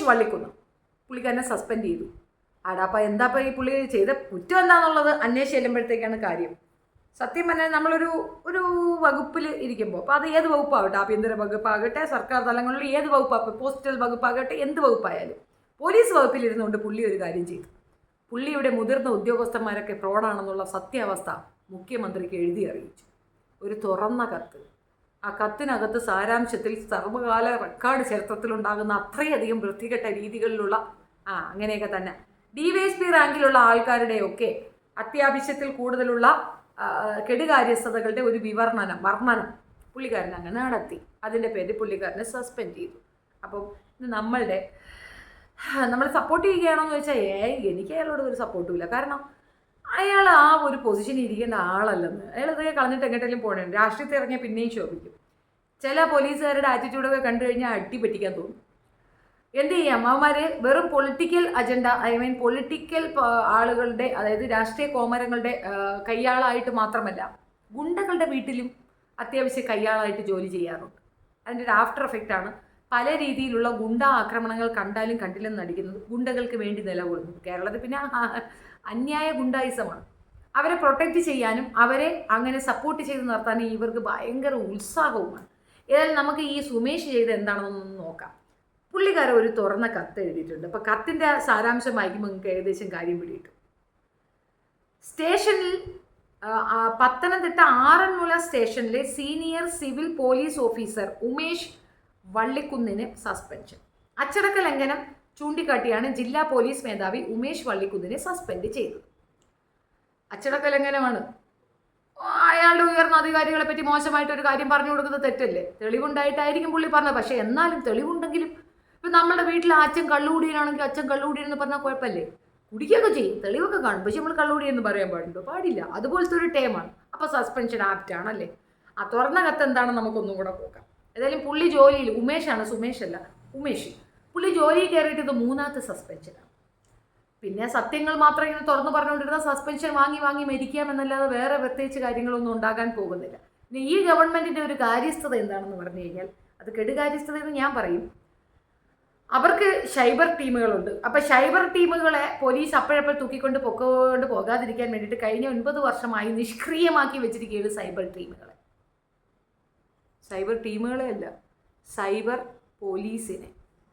ഉമേഷ് വള്ളിക്കുന്ന് പുള്ളിക്കാരനെ സസ്പെൻഡ് ചെയ്തു. ആടാപ്പ എന്താപ്പ ഈ പുള്ളി ചെയ്ത കുറ്റം എന്താണെന്നുള്ളത് അന്വേഷിച്ച് ചെല്ലുമ്പോഴത്തേക്കാണ് കാര്യം. സത്യം പറഞ്ഞാൽ നമ്മളൊരു ഒരു വകുപ്പിൽ ഇരിക്കുമ്പോൾ അപ്പോൾ അത് ഏത് വകുപ്പാകട്ടെ ആഭ്യന്തര വകുപ്പാകട്ടെ സർക്കാർ തലങ്ങളിൽ ഏത് വകുപ്പാകട്ടെ പോസ്റ്റൽ വകുപ്പാകട്ടെ എന്ത് വകുപ്പായാലും. പോലീസ് വകുപ്പിലിരുന്നുകൊണ്ട് പുള്ളി ഒരു കാര്യം ചെയ്തു. പുള്ളിയുടെ മുതിർന്ന ഉദ്യോഗസ്ഥന്മാരൊക്കെ ഫ്രോഡാണെന്നുള്ള സത്യാവസ്ഥ മുഖ്യമന്ത്രിക്ക് എഴുതി അറിയിച്ചു. ഒരു തുറന്ന കത്ത്. ആ കത്തിനകത്ത് സാരാംശത്തിൽ സർവകാല റെക്കോർഡ് ചരിത്രത്തിലുണ്ടാകുന്ന അത്രയധികം വൃത്തികെട്ട രീതികളിലുള്ള ആ അങ്ങനെയൊക്കെ തന്നെ. ഡി വൈ എസ് പി റാങ്കിലുള്ള ആൾക്കാരുടെയൊക്കെ അത്യാവശ്യത്തിൽ കൂടുതലുള്ള കെടുകാര്യസ്ഥതകളുടെ ഒരു വിവർണനം വർണനം പുള്ളിക്കാരൻ അങ്ങ് നടത്തി. അതിന്റെ പേരിൽ പുള്ളിക്കാരനെ സസ്പെൻഡ് ചെയ്തു. അപ്പം നമ്മളുടെ നമ്മൾ സപ്പോർട്ട് ചെയ്യുകയാണോ എന്ന് വെച്ചാൽ ഏ എനിക്ക് അയാളോട് ഒരു സപ്പോർട്ടും ഇല്ല. കാരണം അയാൾ ആ ഒരു പൊസിഷനിൽ ഇരിക്കേണ്ട ആളല്ലെന്ന്. അയാൾ ഇതൊക്കെ കളഞ്ഞിട്ട് എങ്ങോട്ടെങ്കിലും പോകണേ രാഷ്ട്രീയത്തിൽ ഇറങ്ങിയാൽ പിന്നെയും ശോഭിക്കും. ചില പോലീസുകാരുടെ ആറ്റിറ്റ്യൂഡൊക്കെ കണ്ടു കഴിഞ്ഞാൽ അട്ടിപ്പറ്റിക്കാൻ പറ്റിക്കാൻ തോന്നും. എന്ത് ചെയ്യാം? അവന്മാർ വെറും political agenda I mean political ആളുകളുടെ അതായത് രാഷ്ട്രീയ കോമരങ്ങളുടെ കയ്യാളായിട്ട് മാത്രമല്ല ഗുണ്ടകളുടെ വീട്ടിലും അത്യാവശ്യം കയ്യാളായിട്ട് ജോലി ചെയ്യാറുണ്ട്. അതിന്റെ ഒരു ആഫ്റ്റർ എഫക്റ്റ് ആണ് പല രീതിയിലുള്ള ഗുണ്ട ആക്രമണങ്ങൾ കണ്ടാലും കണ്ടില്ലെന്ന് നടിക്കുന്നത്. ഗുണ്ടകൾക്ക് വേണ്ടി നിലകൊള്ളുന്നത്. കേരളത്തിൽ പിന്നെ അന്യായ ഗുണ്ടായിസമാണ്. അവരെ പ്രൊട്ടക്റ്റ് ചെയ്യാനും അവരെ അങ്ങനെ സപ്പോർട്ട് ചെയ്ത് നിർത്താനും ഇവർക്ക് ഭയങ്കര ഉത്സാഹവുമാണ്. ഏതായാലും നമുക്ക് ഈ സുമേഷ് ചെയ്ത് എന്താണെന്നൊന്ന് നോക്കാം. പുള്ളിക്കാരൻ ഒരു തുറന്ന കത്ത് എഴുതിയിട്ടുണ്ട്. അപ്പോൾ കത്തിന്റെ സാരാംശം വായിക്കുമ്പോൾ നിങ്ങൾക്ക് ഏകദേശം കാര്യം പിടിയിട്ടു സ്റ്റേഷനിൽ പത്തനംതിട്ട ആറന്മുള സ്റ്റേഷനിലെ senior civil police officer Umesh വള്ളിക്കുന്നിന് suspension. അച്ചടക്ക ലംഘനം ചൂണ്ടിക്കാട്ടിയാണ് ജില്ലാ പോലീസ് മേധാവി ഉമേഷ് വള്ളിക്കുന്നിനെ സസ്പെൻഡ് ചെയ്തത്. അച്ചടക്ക ലംഘനമാണ്. അയാളുടെ ഉയർന്ന അധികാരികളെ പറ്റി മോശമായിട്ട് ഒരു കാര്യം പറഞ്ഞു കൊടുക്കുന്നത് തെറ്റല്ലേ? തെളിവുണ്ടായിട്ടായിരിക്കും പുള്ളി പറഞ്ഞത്. പക്ഷേ എന്നാലും തെളിവുണ്ടെങ്കിലും ഇപ്പം നമ്മുടെ വീട്ടിൽ അച്ഛൻ കള്ളുകൂടിയനാണെങ്കിൽ അച്ഛൻ കള്ളുകൂടിയെന്ന് പറഞ്ഞാൽ കുഴപ്പമില്ലേ? കുടിക്കുകയൊക്കെ ചെയ്യും. തെളിവൊക്കെ കാണും. പക്ഷെ നമ്മൾ കള്ളുകൂടി എന്ന് പറയാൻ പാടുണ്ടോ? പാടില്ല. അതുപോലത്തെ ഒരു ടേമാണ് അപ്പോൾ സസ്പെൻഷൻ ആപ്റ്റ് ആണല്ലേ? ആ തുറന്ന കത്ത് നമുക്കൊന്നും കൂടെ നോക്കാം. ഏതായാലും പുള്ളി ജോലിയിൽ ഉമേഷാണ് സുമേഷ് അല്ല ഉമേഷ്. പുള്ളി ജോലിയിൽ കയറിയിട്ട് ഇത് മൂന്നാമത്തെ സസ്പെൻഷനാണ് പിന്നെ സത്യങ്ങൾ മാത്രം ഇങ്ങനെ തുറന്നു പറഞ്ഞുകൊണ്ടിരുന്ന സസ്പെൻഷൻ വാങ്ങി വാങ്ങി മരിക്കാമെന്നല്ലാതെ വേറെ പ്രത്യേകിച്ച് കാര്യങ്ങളൊന്നും ഉണ്ടാകാൻ പോകുന്നില്ല. പിന്നെ ഈ ഗവൺമെന്റിന്റെ ഒരു കാര്യസ്ഥത എന്താണെന്ന് പറഞ്ഞു കഴിഞ്ഞാൽ അത് കെടുകാര്യസ്ഥത എന്ന് ഞാൻ പറയും. അവർക്ക് സൈബർ ടീമുകളുണ്ട്. അപ്പോൾ സൈബർ ടീമുകളെ പോലീസ് അപ്പോഴപ്പോൾ തൂക്കിക്കൊണ്ട് പൊക്കൊണ്ട് പോകാതിരിക്കാൻ വേണ്ടിയിട്ട് കഴിഞ്ഞ ഒൻപത് വർഷമായി നിഷ്ക്രിയമാക്കി വെച്ചിരിക്കുകയാണ് സൈബർ ടീമുകളെ. സൈബർ ടീമുകളെ അല്ല സൈബർ പോലീസിനെ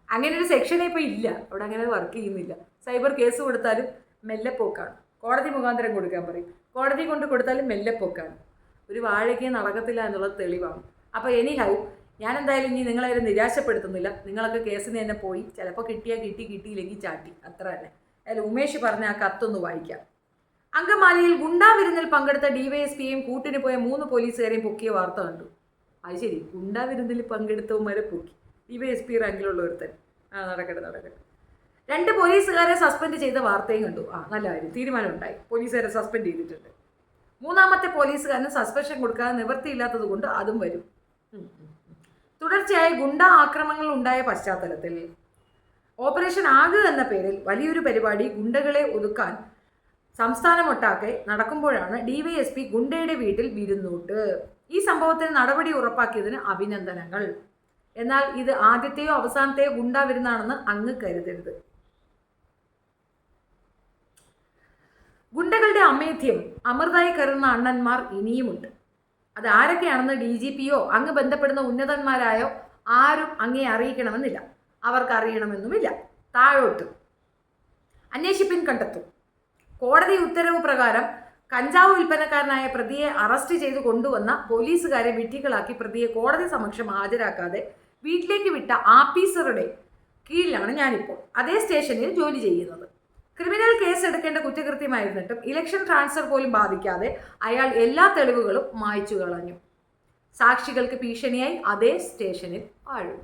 അങ്ങനെ ഒരു സെക്ഷനെ ഇപ്പോൾ ഇല്ല. അവിടെ അങ്ങനെ വർക്ക് ചെയ്യുന്നില്ല. സൈബർ കേസ് കൊടുത്താലും മെല്ലെപ്പോക്കാണ് കോടതി മുഖാന്തരം കൊടുക്കാൻ പറയും. കോടതി കൊണ്ട് കൊടുത്താലും മെല്ലെപ്പോക്കാണ് ഒരു വാഴയ്ക്ക് നടക്കത്തില്ല എന്നുള്ളത് തെളിവാണ്. അപ്പോൾ എനി ഹൗ ഞാൻ എന്തായാലും ഇനി നിങ്ങളെ നിരാശപ്പെടുത്തുന്നില്ല. നിങ്ങളൊക്കെ കേസിന് തന്നെ പോയി. ചിലപ്പോൾ കിട്ടിയാൽ കിട്ടി കിട്ടിയില്ലെങ്കിൽ ചാട്ടി. അത്ര തന്നെ. അതിൽ ഉമേഷ് പറഞ്ഞ ആ കത്തൊന്ന് വായിക്കാം. അങ്കമാലിയിൽ ഗുണ്ടാ വിരുന്നിൽ പങ്കെടുത്ത ഡിവൈഎസ്പിയെയും കൂട്ടിന് പോയ മൂന്ന് പോലീസുകാരെയും പൊക്കിയ വാർത്ത കണ്ടു. അത് ശരി. ഗുണ്ടാ വിരുന്നിൽ പങ്കെടുത്തവന്മാരെ പൊക്കി. ഡിവൈഎസ്പി റാങ്കിലുള്ള ഒരുത്തൻ ആ നടക്കട്ടെ നടക്കട്ടെ. രണ്ട് പോലീസുകാരെ സസ്പെൻഡ് ചെയ്ത വാർത്തയും കണ്ടു. ആ നല്ല കാര്യം. തീരുമാനമുണ്ടായി. പോലീസുകാരെ സസ്പെൻഡ് ചെയ്തിട്ടുണ്ട്. മൂന്നാമത്തെ പോലീസുകാരന് സസ്പെൻഷൻ കൊടുക്കാതെ നിവൃത്തിയില്ലാത്തത് കൊണ്ട് അതും വരും. തുടർച്ചയായി ഗുണ്ട ആക്രമണങ്ങൾ ഉണ്ടായ പശ്ചാത്തലത്തിൽ ഓപ്പറേഷൻ ആഗ് എന്ന പേരിൽ വലിയൊരു പരിപാടി ഗുണ്ടകളെ ഒതുക്കാൻ സംസ്ഥാനമൊട്ടാകെ നടക്കുമ്പോഴാണ് ഡിവൈഎസ്പി ഗുണ്ടയുടെ വീട്ടിൽ വിരുന്നൂട്ട്. ഈ സംഭവത്തിന് നടപടി ഉറപ്പാക്കിയതിന് അഭിനന്ദനങ്ങൾ. എന്നാൽ ഇത് ആദ്യത്തെയോ അവസാനത്തെയോ ഗുണ്ട വിരുന്നാണെന്ന് അങ്ങ് കരുതരുത്. ഗുണ്ടകളുടെ അമേധ്യം അമൃതായി കരുതുന്ന അണ്ണന്മാർ ഇനിയുമുണ്ട്. അത് ആരൊക്കെയാണെന്ന് ഡി ജി പിയോ അങ്ങ് ബന്ധപ്പെടുന്ന ഉന്നതന്മാരായോ ആരും അങ്ങേ അറിയിക്കണമെന്നില്ല. അവർക്ക് അറിയണമെന്നുമില്ല താഴോട്ട്. അന്വേഷിപ്പിൻ കണ്ടെത്തും. കോടതി ഉത്തരവ് പ്രകാരം കഞ്ചാവ് വിൽപ്പനക്കാരനായ പ്രതിയെ അറസ്റ്റ് ചെയ്ത് കൊണ്ടുവന്ന പോലീസുകാരെ വിഡ്ഢികളാക്കി പ്രതിയെ കോടതി സമക്ഷം ഹാജരാക്കാതെ വീട്ടിലേക്ക് വിട്ട ആഫീസറുടെ കീഴിലാണ് ഞാനിപ്പോൾ. അതേ സ്റ്റേഷനിൽ ജോലി ചെയ്യുന്നത്. ക്രിമിനൽ കേസ് എടുക്കേണ്ട കുറ്റകൃത്യമായിരുന്നിട്ടും ഇലക്ഷൻ ട്രാൻസ്ഫർ പോലും ബാധിക്കാതെ അയാൾ എല്ലാ തെളിവുകളും മായ്ച്ചു കളഞ്ഞു. സാക്ഷികൾക്ക് ഭീഷണിയായി അതേ സ്റ്റേഷനിൽ ആഴു.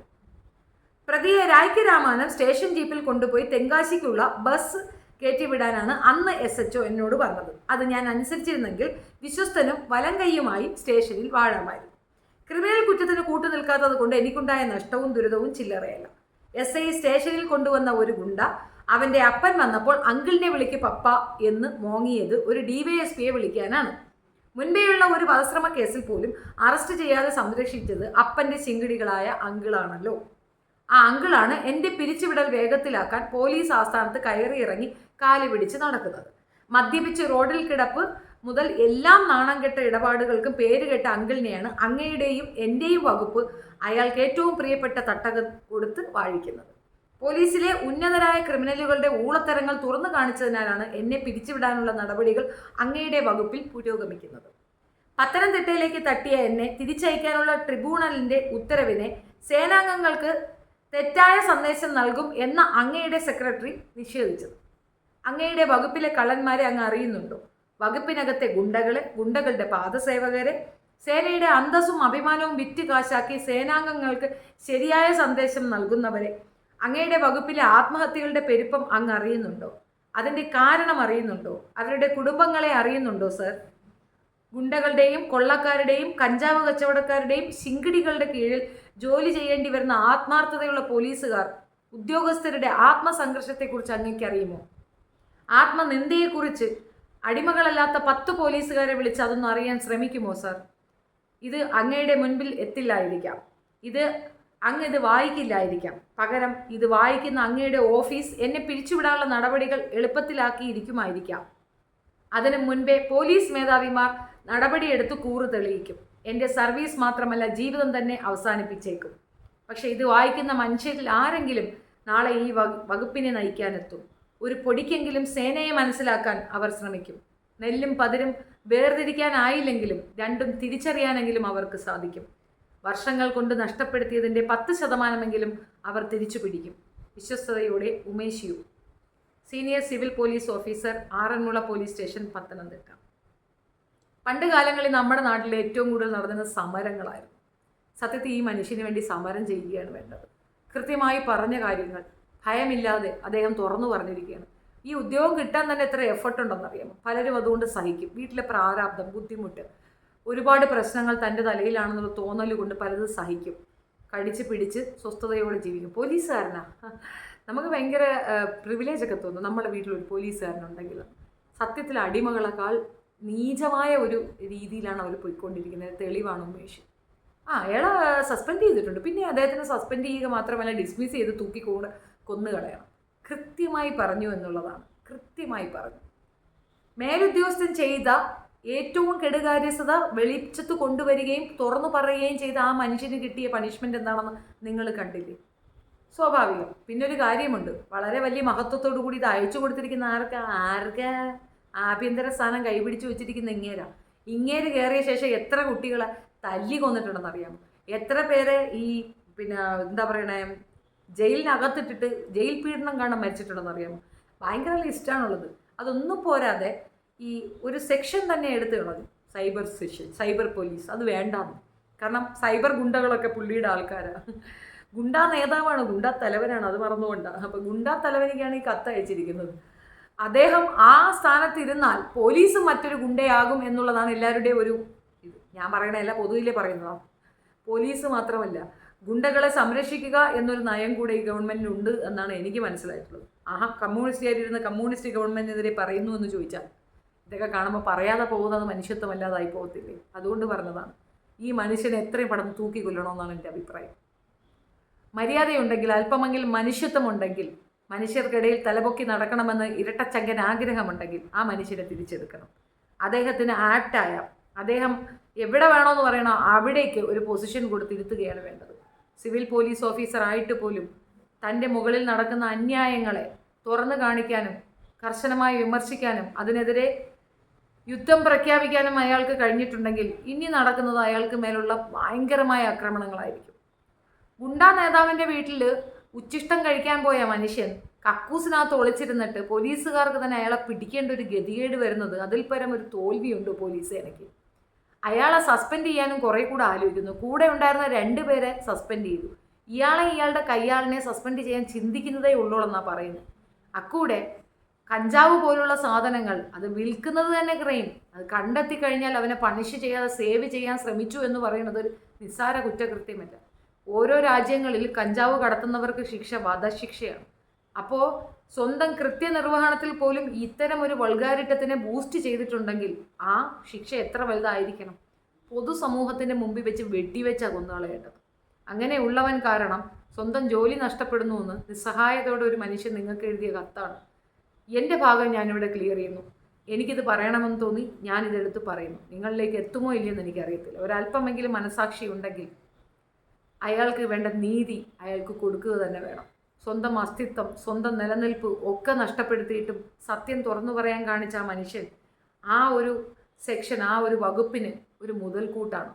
പ്രതിയെ രായ്ക്ക് സ്റ്റേഷൻ ജീപ്പിൽ കൊണ്ടുപോയി തെങ്കാശിക്കുള്ള ബസ് കയറ്റിവിടാനാണ് അന്ന് എസ് എച്ച് എന്നോട് പറഞ്ഞത്. അത് ഞാൻ അനുസരിച്ചിരുന്നെങ്കിൽ വിശ്വസ്തനും വലം കൈയുമായി സ്റ്റേഷനിൽ വാഴാമായിരുന്നു. ക്രിമിനൽ കുറ്റത്തിന് കൂട്ടു നിൽക്കാത്തത് കൊണ്ട് എനിക്കുണ്ടായ നഷ്ടവും ദുരിതവും ചില്ലറയല്ല. എസ് ഐ സ്റ്റേഷനിൽ കൊണ്ടുവന്ന ഒരു ഗുണ്ട അവന്റെ അപ്പൻ വന്നപ്പോൾ അങ്കിളിനെ വിളിക്ക് പപ്പ എന്ന് മോങ്ങിയത് ഒരു ഡിവൈഎസ്പിയെ വിളിക്കാനാണ്. മുൻപേയുള്ള ഒരു വധശ്രമ കേസിൽ പോലും അറസ്റ്റ് ചെയ്യാതെ സംരക്ഷിച്ചത് അപ്പന്റെ ചിങ്കിടികളായ അങ്കിളാണല്ലോ. ആ അങ്കിളാണ് എന്റെ പിരിച്ചുവിടൽ വേഗത്തിലാക്കാൻ പോലീസ് ആസ്ഥാനത്ത് കയറിയിറങ്ങി കാലി പിടിച്ച് നടക്കുന്നത്. മദ്യപിച്ച് റോഡിൽ കിടപ്പ് മുതൽ എല്ലാം നാണം കെട്ട ഇടപാടുകൾക്കും പേരുകെട്ട അങ്കിളിനെയാണ് അങ്ങയുടെയും എന്റെയും വകുപ്പ് അയാൾക്ക് ഏറ്റവും പ്രിയപ്പെട്ട തട്ടക കൊടുത്ത് വാഴിക്കുന്നത്. പോലീസിലെ ഉന്നതരായ ക്രിമിനലുകളുടെ ഊളത്തരങ്ങൾ തുറന്നു കാണിച്ചതിനാലാണ് എന്നെ പിരിച്ചുവിടാനുള്ള നടപടികൾ അങ്ങയുടെ വകുപ്പിൽ പുരോഗമിക്കുന്നത്. പത്തനംതിട്ടയിലേക്ക് തട്ടിയ എന്നെ തിരിച്ചയക്കാനുള്ള ട്രിബ്യൂണലിന്റെ ഉത്തരവിനെ സേനാംഗങ്ങൾക്ക് തെറ്റായ സന്ദേശം നൽകും എന്ന അങ്ങയുടെ സെക്രട്ടറി നിഷേധിച്ചത് അങ്ങയുടെ വകുപ്പിലെ കള്ളന്മാരെ അങ്ങ് അറിയുന്നുണ്ടോ? വകുപ്പിനകത്തെ ഗുണ്ടകളെ ഗുണ്ടകളുടെ പാദസേവകരെ സേനയുടെ അന്തസ്സും അഭിമാനവും വിറ്റ് കാശാക്കി സേനാംഗങ്ങൾക്ക് ശരിയായ സന്ദേശം നൽകുന്നവരെ അങ്ങയുടെ വകുപ്പിലെ ആത്മഹത്യകളുടെ പെരുപ്പം അങ്ങ് അറിയുന്നുണ്ടോ? അതിന്റെ കാരണം അറിയുന്നുണ്ടോ? അവരുടെ കുടുംബങ്ങളെ അറിയുന്നുണ്ടോ സർ? ഗുണ്ടകളുടെയും കൊള്ളക്കാരുടെയും കഞ്ചാവ് കച്ചവടക്കാരുടെയും ശിങ്കിടികളുടെ കീഴിൽ ജോലി ചെയ്യേണ്ടി വരുന്ന ആത്മാർത്ഥതയുള്ള പോലീസുകാർ ഉദ്യോഗസ്ഥരുടെ ആത്മസംഘർഷത്തെക്കുറിച്ച് അങ്ങേക്കറിയുമോ ആത്മനിന്ദയെക്കുറിച്ച് അടിമകളല്ലാത്ത പത്ത് പോലീസുകാരെ വിളിച്ച് അതൊന്നും അറിയാൻ ശ്രമിക്കുമോ സർ? ഇത് അങ്ങയുടെ മുൻപിൽ എത്തില്ലായിരിക്കാം. ഇത് അങ്ങ് ഇത് വായിക്കില്ലായിരിക്കാം. പകരം ഇത് വായിക്കുന്ന അങ്ങയുടെ ഓഫീസ് എന്നെ പിരിച്ചുവിടാനുള്ള നടപടികൾ എളുപ്പത്തിലാക്കിയിരിക്കുമായിരിക്കാം. അതിനു മുൻപേ പോലീസ് മേധാവിമാർ നടപടിയെടുത്ത് കൂറ് തെളിയിക്കും. എന്റെ സർവീസ് മാത്രമല്ല ജീവിതം തന്നെ അവസാനിപ്പിച്ചേക്കും. പക്ഷേ ഇത് വായിക്കുന്ന മനുഷ്യരിൽ ആരെങ്കിലും നാളെ ഈ വകു- വകുപ്പിനെ നയിക്കാനെത്തും. ഒരു പൊടിക്കെങ്കിലും സേനയെ മനസ്സിലാക്കാൻ അവർ ശ്രമിക്കും. നെല്ലും പതിരും വേർതിരിക്കാനായില്ലെങ്കിലും രണ്ടും തിരിച്ചറിയാനെങ്കിലും അവർക്ക് സാധിക്കും. വർഷങ്ങൾ കൊണ്ട് നഷ്ടപ്പെടുത്തിയതിന്റെ പത്ത് ശതമാനമെങ്കിലും അവർ തിരിച്ചു പിടിക്കും. വിശ്വസ്തയോടെ Umesh U. Senior civil police officer Aranmula police station Pathanamthitta. പണ്ട് കാലങ്ങളിൽ നമ്മുടെ നാട്ടിൽ ഏറ്റവും കൂടുതൽ നടന്നിരുന്ന സമരങ്ങളായിരുന്നു. സത്യത്തിൽ ഈ മനുഷ്യന് വേണ്ടി സമരം ചെയ്യുകയാണ് വേണ്ടത്. കൃത്യമായി പറഞ്ഞ കാര്യങ്ങൾ ഭയമില്ലാതെ അദ്ദേഹം തുറന്നു പറഞ്ഞിരിക്കുകയാണ്. ഈ ഉദ്യോഗം കിട്ടാൻ തന്നെ എത്ര എഫർട്ട് ഉണ്ടെന്നറിയാമോ? പലരും അതുകൊണ്ട് സഹിക്കും. വീട്ടിലെ പ്രാരാബ്ദം ബുദ്ധിമുട്ട് ഒരുപാട് പ്രശ്നങ്ങൾ തന്റെ തലയിലാണെന്നുള്ള തോന്നൽ കൊണ്ട് പലതും സഹിക്കും. കടിച്ച് പിടിച്ച് സ്വസ്ഥതയോടെ ജീവിക്കും. പോലീസുകാരനാ. നമുക്ക് ഭയങ്കര പ്രിവിലേജ് ഒക്കെ തോന്നും. നമ്മുടെ വീട്ടിലൊരു പോലീസുകാരനുണ്ടെങ്കിൽ. സത്യത്തിൽ അടിമകളെക്കാൾ നീചമായ ഒരു രീതിയിലാണ് അവർ പോയിക്കൊണ്ടിരിക്കുന്നത്. തെളിവാണ് ഉമേഷ്. ആ അയാളെ സസ്പെൻഡ് ചെയ്തിട്ടുണ്ട്. പിന്നെ അദ്ദേഹത്തിന് സസ്പെൻഡ് ചെയ്യുക മാത്രമല്ല ഡിസ്മിസ് ചെയ്ത് തൂക്കി കൂടെ കൊന്നു കളയണം. കൃത്യമായി പറഞ്ഞു എന്നുള്ളതാണ്. കൃത്യമായി പറഞ്ഞു. മേലുദ്യോഗസ്ഥൻ ചെയ്ത ഏറ്റവും കെടുകാര്യസ്ഥത വെളിച്ചത്ത് കൊണ്ടുവരികയും തുറന്നു പറയുകയും ചെയ്ത ആ മനുഷ്യന് കിട്ടിയ പണിഷ്മെന്റ് എന്താണെന്ന് നിങ്ങൾ കണ്ടില്ലേ? സ്വാഭാവികം. പിന്നെ ഒരു കാര്യമുണ്ട്. വളരെ വലിയ മഹത്വത്തോടു കൂടി ഇത് അയച്ചു കൊടുത്തിരിക്കുന്ന ആർക്ക്? ആർക്ക്? ആഭ്യന്തര സ്ഥാനം കൈപിടിച്ച് വെച്ചിരിക്കുന്ന ഇങ്ങേരാ. ഇങ്ങേര് കയറിയ ശേഷം എത്ര കുട്ടികളെ തല്ലി കൊന്നിട്ടുണ്ടെന്ന് അറിയാം എത്ര പേരെ ഈ പിന്നെ എന്താ പറയണേ? ജയിലിനകത്തിട്ടിട്ട് ജയിൽ പീഡനം കാണാൻ മരിച്ചിട്ടുണ്ടെന്ന് അറിയാമോ? ഭയങ്കര ലിസ്റ്റാണുള്ളത് അതൊന്നും പോരാതെ ഈ ഒരു സെക്ഷൻ തന്നെ എടുത്തു കളഞ്ഞു. സൈബർ സെക്ഷൻ സൈബർ പോലീസ് അത് വേണ്ടാന്ന്. കാരണം സൈബർ ഗുണ്ടകളൊക്കെ പുള്ളിയുടെ ആൾക്കാരാണ് ഗുണ്ടാ നേതാവാണ് ഗുണ്ടാ തലവനാണ് അത് മറന്നുകൊണ്ടാണ് അപ്പം ഗുണ്ടാ തലവനിക്കാണ് ഈ കത്ത് അയച്ചിരിക്കുന്നത്. അദ്ദേഹം ആ സ്ഥാനത്തിരുന്നാൽ പോലീസും പോലീസ് മറ്റൊരു ഗുണ്ടയാകും എന്നുള്ളതാണ് എല്ലാവരുടെയും ഒരു ഇത്. ഞാൻ പറയണതല്ല പൊതുവിലെ പറയുന്നതാണ് പോലീസ് മാത്രമല്ല ഗുണ്ടകളെ സംരക്ഷിക്കുക എന്നൊരു നയം കൂടെ ഈ ഗവൺമെന്റിനുണ്ട് എന്നാണ് എനിക്ക് മനസ്സിലായിട്ടുള്ളത്. ആഹാ കമ്മ്യൂണിസ്റ്റുകാരിരുന്ന് കമ്മ്യൂണിസ്റ്റ് ഗവൺമെന്റിനെതിരെ പറയുന്നു എന്ന് ചോദിച്ചാൽ ഇതൊക്കെ കാണുമ്പോൾ പറയാതെ പോകുന്നത് മനുഷ്യത്വമല്ലാതായി പോകത്തില്ലേ? അതുകൊണ്ട് പറഞ്ഞതാണ്. ഈ മനുഷ്യനെ എത്രയും പെട്ടെന്ന് തൂക്കി കൊല്ലണമെന്നാണ് എന്റെ അഭിപ്രായം. മര്യാദയുണ്ടെങ്കിൽ അല്പമെങ്കിലും മനുഷ്യത്വമുണ്ടെങ്കിൽ മനുഷ്യർക്കിടയിൽ തലപൊക്കി നടക്കണമെന്ന് ഇരട്ടച്ചങ്കൻ ആഗ്രഹമുണ്ടെങ്കിൽ ആ മനുഷ്യനെ തിരിച്ചെടുക്കണം. അദ്ദേഹത്തിന് ആപ്റ്റായ അദ്ദേഹം എവിടെ വേണമെന്ന് പറയണോ അവിടേക്ക് ഒരു പൊസിഷൻ കൊടുത്തിരുത്തുകയാണ് വേണ്ടത്. സിവിൽ പോലീസ് ഓഫീസർ ആയിട്ട് പോലും തന്റെ മുകളിൽ നടക്കുന്ന അന്യായങ്ങളെ തുറന്നു കാണിക്കാനും കർശനമായി വിമർശിക്കാനും അതിനെതിരെ യുദ്ധം പ്രഖ്യാപിക്കാനും അയാൾക്ക് കഴിഞ്ഞിട്ടുണ്ടെങ്കിൽ ഇനി നടക്കുന്നത് അയാൾക്ക് മേലുള്ള ഭയങ്കരമായ ആക്രമണങ്ങളായിരിക്കും. ഗുണ്ടാ നേതാവിന്റെ വീട്ടിൽ ഉച്ചിഷ്ടം കഴിക്കാൻ പോയ മനുഷ്യൻ കക്കൂസിനകത്ത് ഒളിച്ചിരുന്നിട്ട് പോലീസുകാർക്ക് തന്നെ അയാളെ പിടിക്കേണ്ട ഒരു ഗതികേട് വരുന്നത് അതിൽ പരം ഒരു തോൽവിയുണ്ട് പോലീസ് സേനയ്ക്ക് അയാളെ സസ്പെൻഡ് ചെയ്യാനും കുറേ കൂടെ ആലോചിക്കുന്നു. കൂടെ ഉണ്ടായിരുന്ന രണ്ടുപേരെ സസ്പെൻഡ് ചെയ്തു. ഇയാളെ ഇയാളുടെ കയ്യാളിനെ സസ്പെൻഡ് ചെയ്യാൻ ചിന്തിക്കുന്നതേ ഉള്ളൂ എന്നാണ് പറയുന്നത്. അക്കൂടെ കഞ്ചാവ് പോലുള്ള സാധനങ്ങൾ അത് വിൽക്കുന്നത് തന്നെ ക്രൈം. അത് കണ്ടെത്തി കഴിഞ്ഞാൽ അവനെ പണിഷ് ചെയ്യാതെ സേവ് ചെയ്യാൻ ശ്രമിച്ചു എന്ന് പറയുന്നത് ഒരു നിസ്സാര കുറ്റകൃത്യമല്ല. ഓരോ രാജ്യങ്ങളിൽ കഞ്ചാവ് കടത്തുന്നവർക്ക് ശിക്ഷ വധശിക്ഷയാണ്. അപ്പോൾ സ്വന്തം കൃത്യനിർവഹണത്തിൽ പോലും ഇത്തരം ഒരു വൾഗാരിറ്റത്തിനെ ബൂസ്റ്റ് ചെയ്തിട്ടുണ്ടെങ്കിൽ ആ ശിക്ഷ എത്ര വലുതായിരിക്കണം? പൊതുസമൂഹത്തിന്റെ മുമ്പിൽ വെച്ച് വെട്ടിവെച്ച കൊന്നുകളയേണ്ടത്. അങ്ങനെയുള്ളവൻ കാരണം സ്വന്തം ജോലി നഷ്ടപ്പെടുന്നു എന്ന് നിസ്സഹായതയോടെ ഒരു മനുഷ്യൻ നിങ്ങൾക്ക് എഴുതിയ കത്താണ്. എന്റെ ഭാഗം ഞാനിവിടെ ക്ലിയർ ചെയ്യുന്നു. എനിക്കിത് പറയണമെന്ന് തോന്നി ഞാനിതെടുത്ത് പറയുന്നു. നിങ്ങളിലേക്ക് എത്തുമോ ഇല്ലയെന്ന് എനിക്കറിയത്തില്ല. ഒരല്പമെങ്കിലും മനസാക്ഷി ഉണ്ടെങ്കിൽ അയാൾക്ക് വേണ്ട നീതി അയാൾക്ക് കൊടുക്കുക തന്നെ വേണം. സ്വന്തം അസ്തിത്വം സ്വന്തം നിലനിൽപ്പ് ഒക്കെ നഷ്ടപ്പെടുത്തിയിട്ടും സത്യം തുറന്നു പറയാൻ കാണിച്ച ആ മനുഷ്യൻ ആ ഒരു സെക്ഷൻ ആ ഒരു വകുപ്പിന് ഒരു മുതൽക്കൂട്ടാണ്.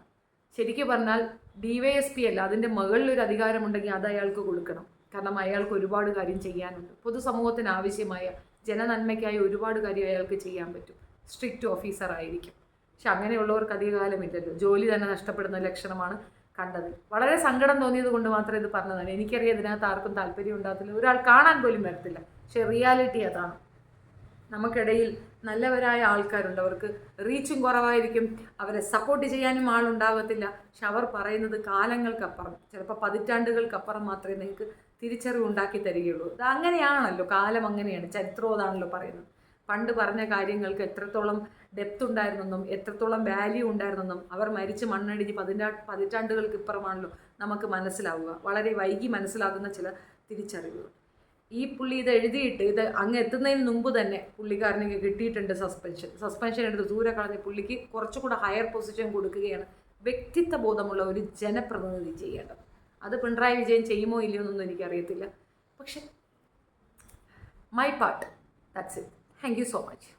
ശരിക്കും പറഞ്ഞാൽ ഡി വൈ എസ് പി അല്ല അതിന്റെ മുകളിലൊരു അധികാരമുണ്ടെങ്കിൽ അത് അയാൾക്ക് കൊടുക്കണം. കാരണം അയാൾക്ക് ഒരുപാട് കാര്യം ചെയ്യാനുണ്ട്. പൊതുസമൂഹത്തിന് ആവശ്യമായ ജനനന്മയ്ക്കായി ഒരുപാട് കാര്യം അയാൾക്ക് ചെയ്യാൻ പറ്റും. സ്ട്രിക്റ്റ് ഓഫീസറായിരിക്കും പക്ഷെ അങ്ങനെയുള്ളവർക്ക് അധികകാലമില്ലല്ലോ. ജോലി തന്നെ നഷ്ടപ്പെടുന്ന ലക്ഷണമാണ് കണ്ടത്. വളരെ സങ്കടം തോന്നിയത് കൊണ്ട് മാത്രം ഇത് പറഞ്ഞതാണ്. എനിക്കറിയാം ഇതിനകത്ത് ആർക്കും താല്പര്യം ഉണ്ടാകത്തില്ല. ഒരാൾ കാണാൻ പോലും വരത്തില്ല. പക്ഷെ റിയാലിറ്റി അതാണ്. നമുക്കിടയിൽ നല്ലവരായ ആൾക്കാരുണ്ട്. അവർക്ക് റീച്ചും കുറവായിരിക്കും. അവരെ സപ്പോർട്ട് ചെയ്യാനും ആളുണ്ടാകത്തില്ല. പക്ഷെ അവർ പറയുന്നത് കാലങ്ങൾക്കപ്പുറം. ചിലപ്പോൾ പതിറ്റാണ്ടുകൾക്കപ്പുറം മാത്രമേ നിങ്ങൾക്ക് തിരിച്ചറിവ് ഉണ്ടാക്കി തരികയുള്ളൂ. ഇത് അങ്ങനെയാണല്ലോ കാലം അങ്ങനെയാണ് ചരിത്രം അതാണല്ലോ പറയുന്നത്. പണ്ട് പറഞ്ഞ കാര്യങ്ങൾക്ക് എത്രത്തോളം ഡെപ്ത് ഉണ്ടായിരുന്നെന്നും എത്രത്തോളം വാല്യൂ ഉണ്ടായിരുന്നെന്നും അവർ മരിച്ച് മണ്ണടിഞ്ഞ് പതിനാ പതിറ്റാണ്ടുകൾക്ക് ഇപ്പുറമാണല്ലോ നമുക്ക് മനസ്സിലാവുക. വളരെ വൈകി മനസ്സിലാകുന്ന ചില തിരിച്ചറിവുകൾ. ഈ പുള്ളി ഇത് എഴുതിയിട്ട് ഇത് അങ്ങ് എത്തുന്നതിന് മുമ്പ് തന്നെ പുള്ളിക്കാരന് കിട്ടിയിട്ടുണ്ട് സസ്പെൻഷൻ സസ്പെൻഷൻ എടുത്ത് ദൂരെ കളഞ്ഞ് പുള്ളിക്ക് കുറച്ചുകൂടെ ഹയർ പൊസിഷൻ കൊടുക്കുകയാണ് വ്യക്തിത്വ ബോധമുള്ള ഒരു ജനപ്രതിനിധി ചെയ്യേണ്ടത്. അത് പിണറായി വിജയൻ ചെയ്യുമോ ഇല്ലയോ എന്നൊന്നും എനിക്കറിയത്തില്ല. പക്ഷെ my part that's it thank you so much